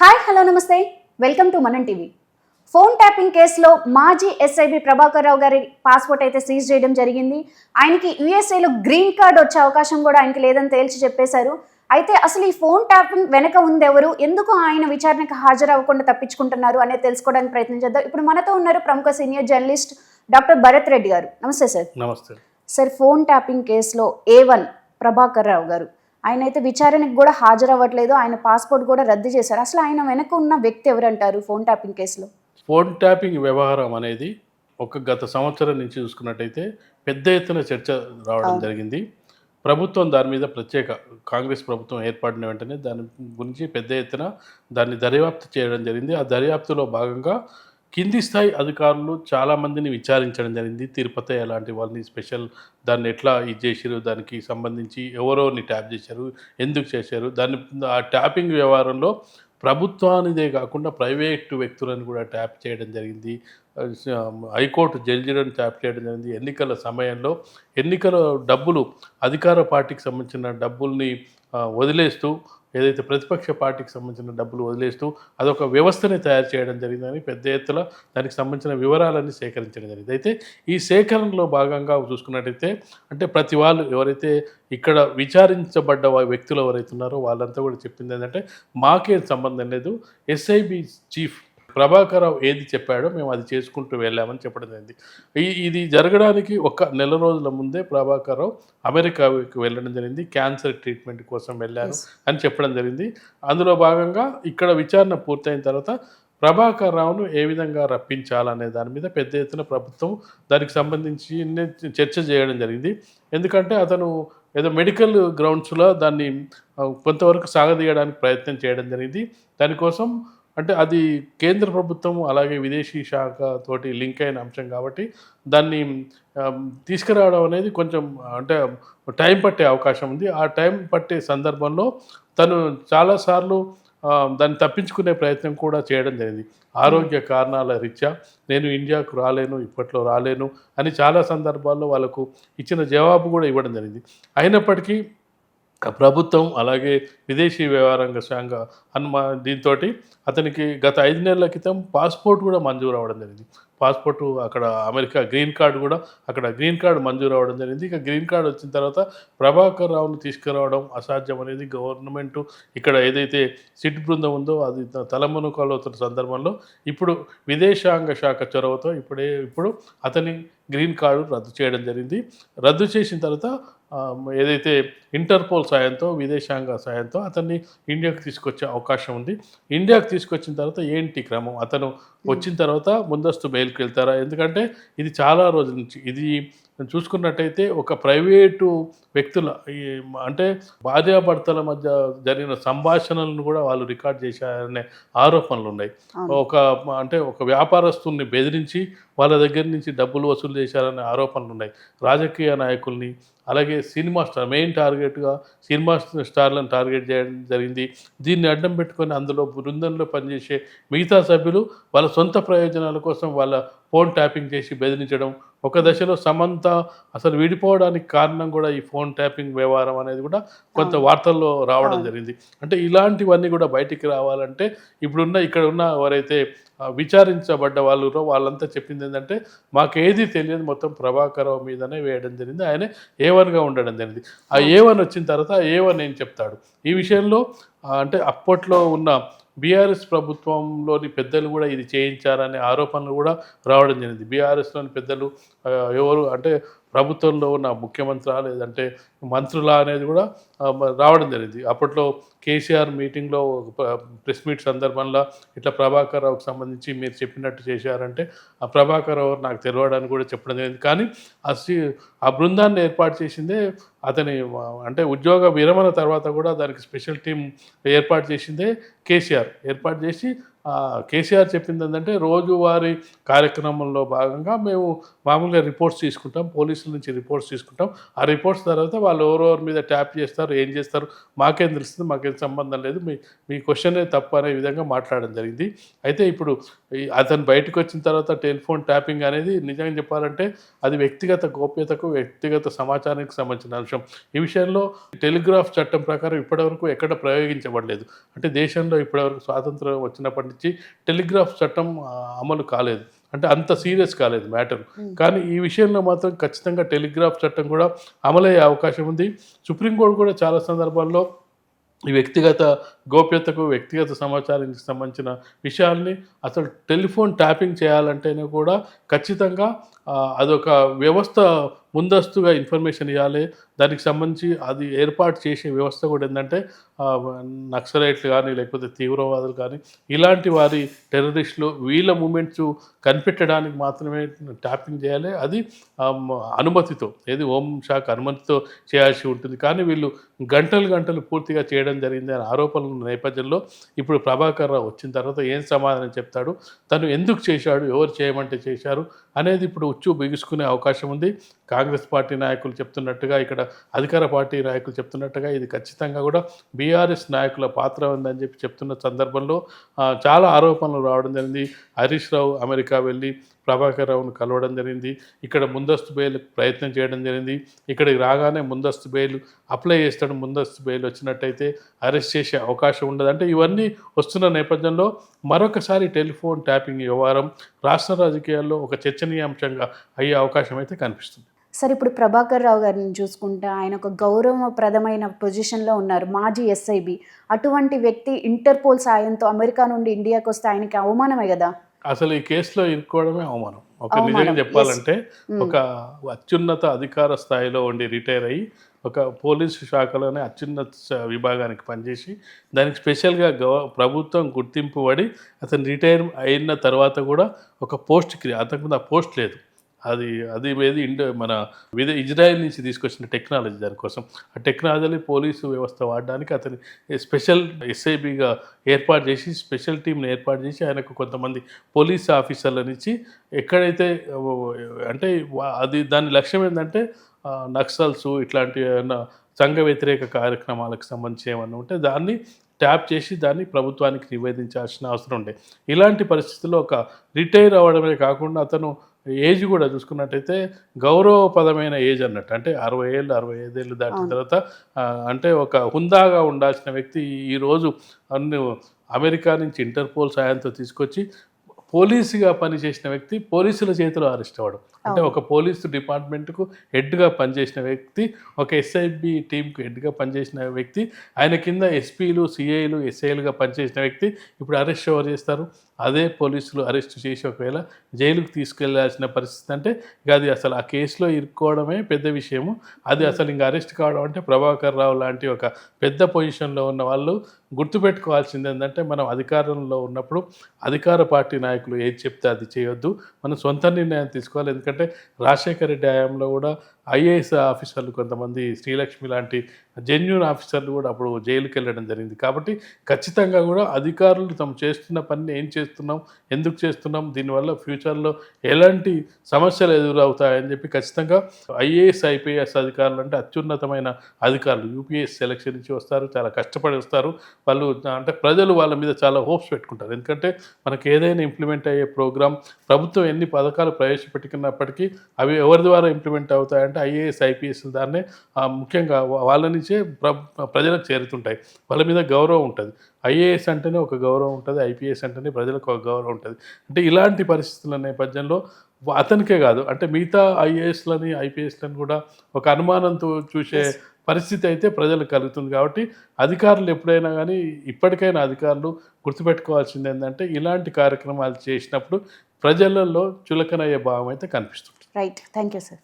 Hi hello నమస్తే. Welcome to Manan TV. Phone tapping కేసులో మాజీ ఎస్ఐబి ప్రభాకర్ రావు గారి పాస్పోర్ట్ అయితే సీజ్ చేయడం జరిగింది. ఆయనకి యుఎస్ఏలో గ్రీన్ కార్డ్ వచ్చే అవకాశం కూడా ఆయనకి లేదని తేల్చి చెప్పేశారు. అయితే అసలు ఈ ఫోన్ ట్యాపింగ్ వెనక ఉందెవరు? ఎందుకు ఆయన విచారణకు హాజరవ్వకుండా తప్పించుకుంటున్నారు అనేది తెలుసుకోవడానికి ప్రయత్నం చేద్దాం. ఇప్పుడు మనతో ఉన్నారు ప్రముఖ senior journalist doctor Bharath Reddy garu. నమస్తే సార్. నమస్తే. సార్ ఫోన్ ట్యాపింగ్ కేసులో ఏ వన్ ప్రభాకర్ రావు గారు? ఆయన అయితే విచారణకు కూడా హాజరవ్వట్లేదు. ఆయన పాస్పోర్ట్ కూడా రద్దు చేశారు. అసలు ఆయన వెనక ఉన్న వ్యక్తి ఎవరంటారు ఫోన్ ట్యాపింగ్ కేసులో? ఫోన్ ట్యాపింగ్ వ్యవహారం అనేది ఒక గత సంవత్సరం నుంచి చూసుకున్నట్టయితే పెద్ద ఎత్తున చర్చ రావడం జరిగింది. ప్రభుత్వం దాని మీద ప్రత్యేక కాంగ్రెస్ ప్రభుత్వం ఏర్పడిన వెంటనే దాని గురించి పెద్ద ఎత్తున దాన్ని దర్యాప్తు చేయడం జరిగింది. ఆ దర్యాప్తులో భాగంగా కింది స్థాయి అధికారులు చాలామందిని విచారించడం జరిగింది. తిరుపతి అలాంటి వాళ్ళని స్పెషల్ దాన్ని ఎట్లా ఇది చేశారు దానికి సంబంధించి ఎవరోని ట్యాప్ చేశారు ఎందుకు చేశారు దాన్ని ఆ ట్యాపింగ్ వ్యవహారంలో ప్రభుత్వానిదే కాకుండా ప్రైవేట్ వ్యక్తులను కూడా ట్యాప్ చేయడం జరిగింది. హైకోర్టు జడ్జిలను ట్యాప్ చేయడం జరిగింది. ఎన్నికల సమయంలో ఎన్నికల డబ్బులు అధికార పార్టీకి సంబంధించిన డబ్బుల్ని వదిలేస్తూ ఏదైతే ప్రతిపక్ష పార్టీకి సంబంధించిన డబ్బులు వదిలేస్తూ అదొక వ్యవస్థని తయారు చేయడం జరిగిందని పెద్ద ఎత్తున దానికి సంబంధించిన వివరాలన్నీ సేకరించడం జరిగింది. అయితే ఈ సేకరణలో భాగంగా చూసుకున్నట్టయితే అంటే ప్రతి వాళ్ళు ఎవరైతే ఇక్కడ విచారించబడ్డ వ్యక్తులు ఎవరైతే ఉన్నారో వాళ్ళంతా కూడా చెప్పింది ఏంటంటే మాకేం సంబంధం లేదు. ఎస్ఐబి చీఫ్ ప్రభాకరరావు ఏది చెప్పాడో మేము అది చేసుకుంటూ వెళ్ళామని చెప్పడం జరిగింది. ఈ ఇది జరగడానికి ఒక నెల రోజుల ముందే ప్రభాకరరావు అమెరికాకి వెళ్ళడం జరిగింది. క్యాన్సర్ ట్రీట్మెంట్ కోసం వెళ్ళాను అని చెప్పడం జరిగింది. అందులో భాగంగా ఇక్కడ విచారణ పూర్తయిన తర్వాత ప్రభాకర్ రావును ఏ విధంగా రప్పించాలనే దాని మీద పెద్ద ఎత్తున ప్రభుత్వం దానికి సంబంధించి చర్చ చేయడం జరిగింది. ఎందుకంటే అతను ఏదో మెడికల్ గ్రౌండ్స్లో దాన్ని కొంతవరకు సాగదీయడానికి ప్రయత్నం చేయడం జరిగింది. దానికోసం అంటే అది కేంద్ర ప్రభుత్వం అలాగే విదేశీ శాఖ తోటి లింక్ అయిన అంశం కాబట్టి దాన్ని తీసుకురావడం అనేది కొంచెం అంటే టైం పట్టే అవకాశం ఉంది. ఆ టైం పట్టే సందర్భంలో తను చాలాసార్లు దాన్ని తప్పించుకునే ప్రయత్నం కూడా చేయడం జరిగింది. ఆరోగ్య కారణాల రీత్యా నేను ఇండియాకు రాలేను ఇప్పట్లో రాలేను అని చాలా సందర్భాల్లో వాళ్ళకు ఇచ్చిన జవాబు కూడా ఇవ్వడం జరిగింది. అయినప్పటికీ ప్రభుత్వం అలాగే విదేశీ వ్యవహారాంగ శాఖ హనుమా దీంతో అతనికి గత ఐదు నెలల క్రితం పాస్పోర్ట్ కూడా మంజూరు అవ్వడం జరిగింది. పాస్పోర్ట్ అక్కడ అమెరికా గ్రీన్ కార్డు కూడా అక్కడ గ్రీన్ కార్డు మంజూరు అవ్వడం జరిగింది. ఇక గ్రీన్ కార్డు వచ్చిన తర్వాత ప్రభాకర్ రావును తీసుకురావడం అసాధ్యం అనేది గవర్నమెంట్ ఇక్కడ ఏదైతే సిట్ బృందం ఉందో అది తలమునుకాలు అవుతున్న సందర్భంలో ఇప్పుడు విదేశాంగ శాఖ చొరవతో ఇప్పుడే ఇప్పుడు అతని గ్రీన్ కార్డు రద్దు చేయడం జరిగింది. రద్దు చేసిన తర్వాత ఏదైతే ఇంటర్పోల్ సాయంతో విదేశాంగ సాయంతో అతన్ని ఇండియాకి తీసుకొచ్చే అవకాశం ఉంది. ఇండియాకి తీసుకొచ్చిన తర్వాత ఏంటి క్రమం? అతను వచ్చిన తర్వాత ముందస్తు బెయిల్కి వెళ్తారా? ఎందుకంటే ఇది చాలా రోజుల నుంచి. ఇది చూసుకున్నట్టయితే ఒక ప్రైవేటు వ్యక్తుల అంటే భార్యాభర్తల మధ్య జరిగిన సంభాషణలను కూడా వాళ్ళు రికార్డ్ చేశారనే ఆరోపణలు ఉన్నాయి. ఒక అంటే ఒక వ్యాపారస్తుల్ని బెదిరించి వాళ్ళ దగ్గర నుంచి డబ్బులు వసూలు చేశారనే ఆరోపణలు ఉన్నాయి. రాజకీయ నాయకుల్ని అలాగే సినిమా స్టార్ మెయిన్ టార్గెట్గా సినిమా స్టార్లను టార్గెట్ చేయడం జరిగింది. దీన్ని అడ్డం పెట్టుకొని అందులో బృందంలో పనిచేసే మిగతా సభ్యులు వాళ్ళ సొంత ప్రయోజనాల కోసం వాళ్ళ ఫోన్ ట్యాపింగ్ చేసి బెదిరించడం ఒక దశలో సమంత అసలు విడిపోవడానికి కారణం కూడా ఈ ఫోన్ ట్యాపింగ్ వ్యవహారం అనేది కూడా కొంత వార్తల్లో రావడం జరిగింది. అంటే ఇలాంటివన్నీ కూడా బయటికి రావాలంటే ఇప్పుడున్న ఇక్కడ ఉన్న ఎవరైతే విచారించబడ్డ వాళ్ళు వాళ్ళంతా చెప్పింది ఏంటంటే మాకేది తెలియదు మొత్తం ప్రభాకరరావు మీదనే వేయడం జరిగింది. ఆయనే ఏ వన్గా ఉండడం జరిగింది. ఆ ఏ వన్ వచ్చిన తర్వాత ఆ ఏ చెప్తాడు? ఈ విషయంలో అంటే అప్పట్లో ఉన్న బీఆర్ఎస్ ప్రభుత్వంలోని పెద్దలు కూడా ఇది చేయించారనే ఆరోపణలు కూడా రావడం జరిగింది. బీఆర్ఎస్లోని పెద్దలు ఎవరు అంటే ప్రభుత్వంలో ఉన్న ముఖ్యమంత్రి లేదంటే మంత్రుల అనేది కూడా రావడం జరిగింది. అప్పట్లో కేసీఆర్ మీటింగ్లో ప్రెస్ మీట్ సందర్భంలో ఇట్లా ప్రభాకర్ రావుకి సంబంధించి మీరు చెప్పినట్టు చేశారంటే ఆ ప్రభాకర్ రావు నాకు తెలియడానికి కూడా చెప్పడం జరిగింది. కానీ ఆ సి- ఆ బృందాన్ని ఏర్పాటు చేసిందే అతని అంటే ఉద్యోగ విరమణ తర్వాత కూడా దానికి స్పెషల్ టీం ఏర్పాటు చేసిందే కేసీఆర్. ఏర్పాటు చేసి కేసీఆర్ చెప్పింది ఏంటంటే రోజువారీ కార్యక్రమంలో భాగంగా మేము మామూలుగా రిపోర్ట్స్ తీసుకుంటాం పోలీసుల నుంచి రిపోర్ట్స్ తీసుకుంటాం. ఆ రిపోర్ట్స్ తర్వాత వాళ్ళు ఎవరెవరి మీద ట్యాప్ చేస్తారు ఏం చేస్తారు మాకేం తెలుస్తుంది మాకేం సంబంధం లేదు మీ మీ క్వశ్చనే తప్పు అనే విధంగా మాట్లాడడం జరిగింది. అయితే ఇప్పుడు అతను బయటకు వచ్చిన తర్వాత టెలిఫోన్ ట్యాపింగ్ అనేది నిజంగా చెప్పాలంటే అది వ్యక్తిగత గోప్యతకు వ్యక్తిగత సమాచారానికి సంబంధించిన అంశం. ఈ విషయంలో టెలిగ్రాఫ్ చట్టం ప్రకారం ఇప్పటివరకు ఎక్కడ ప్రయోగించబడలేదు. అంటే దేశంలో ఇప్పటివరకు స్వాతంత్రం వచ్చినప్పటి నుంచి టెలిగ్రాఫ్ చట్టం అమలు కాలేదు. అంటే అంత సీరియస్ కాలేదు మ్యాటర్. కానీ ఈ విషయంలో మాత్రం ఖచ్చితంగా టెలిగ్రాఫ్ చట్టం కూడా అమలయ్యే అవకాశం ఉంది. సుప్రీంకోర్టు కూడా చాలా సందర్భాల్లో ఈ వ్యక్తిగత గోప్యతకు వ్యక్తిగత సమాచారానికి సంబంధించిన విషయాల్ని అసలు టెలిఫోన్ ట్యాపింగ్ చేయాలంటేనే కూడా ఖచ్చితంగా అదొక వ్యవస్థ ముందస్తుగా ఇన్ఫర్మేషన్ ఇవ్వాలి. దానికి సంబంధించి అది ఏర్పాటు చేసే వ్యవస్థ కూడా ఏంటంటే నక్సలైట్లు కానీ లేకపోతే తీవ్రవాదులు కానీ ఇలాంటి వారి టెర్రరిస్టులు వీళ్ళ మూమెంట్స్ కనిపెట్టడానికి మాత్రమే ట్యాపింగ్ చేయాలి. అది అనుమతితో ఏది హోం శాఖ అనుమతితో చేయాల్సి ఉంటుంది. కానీ వీళ్ళు గంటలు గంటలు పూర్తిగా చేయడం జరిగింది అనే ఆరోపణల నేపథ్యంలో ఇప్పుడు ప్రభాకర్ రావు వచ్చిన తర్వాత ఏం సమాధానం చెప్తాడు? తను ఎందుకు చేశాడు? ఎవరు చేయమంటే చేశారు? అనేది ఇప్పుడు ఉచ్చు బిగుసుకునే అవకాశం ఉంది. కాంగ్రెస్ పార్టీ నాయకులు చెప్తున్నట్టుగా ఇక్కడ అధికార పార్టీ నాయకులు చెప్తున్నట్టుగా ఇది ఖచ్చితంగా కూడా బీఆర్ఎస్ నాయకుల పాత్ర ఉందని చెప్పి చెప్తున్న సందర్భంలో చాలా ఆరోపణలు రావడం జరిగింది. హరీష్ రావు అమెరికా వెళ్ళి ప్రభాకర్ రావును కలవడం జరిగింది. ఇక్కడ ముందస్తు బెయిల్ ప్రయత్నం చేయడం జరిగింది. ఇక్కడికి రాగానే ముందస్తు బెయిల్ అప్లై చేస్తాడు. ముందస్తు బెయిల్ వచ్చినట్టయితే అరెస్ట్ చేసే అవకాశం ఉండదు. అంటే ఇవన్నీ వస్తున్న నేపథ్యంలో మరొకసారి టెలిఫోన్ ట్యాపింగ్ వ్యవహారం రాష్ట్ర రాజకీయాల్లో ఒక చర్చనీయాంశంగా అయ్యే అవకాశం అయితే కనిపిస్తుంది. సార్ ఇప్పుడు ప్రభాకర్ రావు గారిని చూసుకుంటే ఆయన ఒక గౌరవప్రదమైన పొజిషన్లో ఉన్నారు మాజీ ఎస్ఐబి. అటువంటి వ్యక్తి ఇంటర్పోల్ సాయంతో అమెరికా నుండి ఇండియాకి వస్తే ఆయనకి అవమానమే కదా? అసలు ఈ కేసులో ఇరుక్కోవడమే అవమానం. ఒక నిజంగా. చెప్పాలంటే Mm. ఒక అత్యున్నత అధికార స్థాయిలో ఉండి రిటైర్ అయ్యి ఒక పోలీసు శాఖలోనే అత్యున్నత విభాగానికి పనిచేసి దానికి స్పెషల్గా గవ ప్రభుత్వం గుర్తింపు పడి అతను రిటైర్ అయిన తర్వాత కూడా ఒక పోస్ట్ క్రియ అంతకుముందు ఆ పోస్ట్ లేదు. అది అది ఏది ఇండో మన విద ఇజ్రాయెల్ నుంచి తీసుకొచ్చిన టెక్నాలజీ దానికోసం ఆ టెక్నాలజీని పోలీసు వ్యవస్థ వాడడానికి అతని స్పెషల్ ఎస్ఐబిగా ఏర్పాటు చేసి స్పెషల్ టీంని ఏర్పాటు చేసి ఆయనకు కొంతమంది పోలీస్ ఆఫీసర్ల నుంచి ఎక్కడైతే అంటే అది దాని లక్ష్యం ఏంటంటే నక్సల్స్ ఇట్లాంటి ఏమైనా సంఘ వ్యతిరేక కార్యక్రమాలకు సంబంధించి ఏమన్నా ఉంటే దాన్ని ట్యాప్ చేసి దాన్ని ప్రభుత్వానికి నివేదించాల్సిన అవసరం ఉండే. ఇలాంటి పరిస్థితుల్లో ఒక రిటైర్ అవ్వడమే కాకుండా అతను ఏజ్ కూడా చూసుకున్నట్టయితే గౌరవపదమైన ఏజ్ అన్నట్టు అంటే అరవై ఏళ్ళు అరవై ఐదేళ్ళు దాటిన. తర్వాత అంటే ఒక హుందాగా ఉండాల్సిన వ్యక్తి ఈరోజు అన్ని అమెరికా నుంచి ఇంటర్పోల్ సాయంతో తీసుకొచ్చి పోలీసుగా పనిచేసిన వ్యక్తి పోలీసుల చేతిలో అరెస్ట్ అవ్వడం. అంటే. ఒక పోలీసు డిపార్ట్మెంట్కు హెడ్గా పనిచేసిన వ్యక్తి ఒక ఎస్ఐబి టీంకు హెడ్గా పనిచేసిన వ్యక్తి ఆయన కింద ఎస్పీలు సిఐలు ఎస్ఐలుగా పనిచేసిన వ్యక్తి ఇప్పుడు అరెస్ట్ ఎవరు చేస్తారు? అదే పోలీసులు అరెస్ట్ చేసి ఒకవేళ జైలుకు తీసుకెళ్ళాల్సిన పరిస్థితి అంటే ఇక అది అసలు ఆ కేసులో ఇరుక్కోవడమే పెద్ద విషయము. అది అసలు ఇంకా అరెస్ట్ కావడం అంటే ప్రభాకర్ రావు లాంటి ఒక పెద్ద పొజిషన్లో ఉన్న వాళ్ళు గుర్తుపెట్టుకోవాల్సింది ఏంటంటే మనం అధికారంలో ఉన్నప్పుడు అధికార పార్టీ నాయకులు ఏది చెప్తే అది చేయొద్దు. మనం సొంత నిర్ణయం తీసుకోవాలి. ఎందుకంటే రాజశేఖర రెడ్డి హయాంలో కూడా ఐఏఎస్ ఆఫీసర్లు కొంతమంది శ్రీలక్ష్మి లాంటి జెన్యున్ ఆఫీసర్లు కూడా అప్పుడు జైలుకి వెళ్ళడం జరిగింది. కాబట్టి ఖచ్చితంగా కూడా అధికారులు తాము చేస్తున్న పనిని ఏం చేస్తున్నాం ఎందుకు చేస్తున్నాం దీనివల్ల ఫ్యూచర్లో ఎలాంటి సమస్యలు ఎదురవుతాయని చెప్పి ఖచ్చితంగా ఐఏఎస్ ఐపీఎస్ అధికారులు అంటే అత్యున్నతమైన అధికారులు యూపీఎస్ సెలక్షన్ నుంచి వస్తారు చాలా కష్టపడి వస్తారు. వాళ్ళు అంటే ప్రజలు వాళ్ళ మీద చాలా హోప్స్ పెట్టుకుంటారు. ఎందుకంటే మనకి ఏదైనా ఇంప్లిమెంట్ అయ్యే ప్రోగ్రామ్ ప్రభుత్వం ఎన్ని పథకాలు ప్రవేశపెట్టుకున్నప్పటికీ అవి ఎవరి ద్వారా ఇంప్లిమెంట్ అవుతాయంటే ఐఏఎస్ ఐపీఎస్ దాన్నే ముఖ్యంగా వాళ్ళ నుంచే ప్ర ప్రజలకు చేరుతుంటాయి. వాళ్ళ మీద గౌరవం ఉంటుంది. ఐఏఎస్ అంటేనే ఒక గౌరవం ఉంటుంది ఐపీఎస్ అంటేనే ప్రజలకు ఒక గౌరవం ఉంటుంది. అంటే ఇలాంటి పరిస్థితుల నేపథ్యంలో అతనికే కాదు అంటే మిగతా ఐఏఎస్లని ఐపీఎస్లని కూడా ఒక అనుమానంతో చూసే పరిస్థితి అయితే ప్రజలకు కలుగుతుంది కాబట్టి అధికారులు ఎప్పుడైనా కానీ ఇప్పటికైనా అధికారులు గుర్తుపెట్టుకోవాల్సింది ఏంటంటే ఇలాంటి కార్యక్రమాలు చేసినప్పుడు ప్రజలలో చులకనయ్యే భావం అయితే కనిపిస్తుంది రైట్ థ్యాంక్ యూ సార్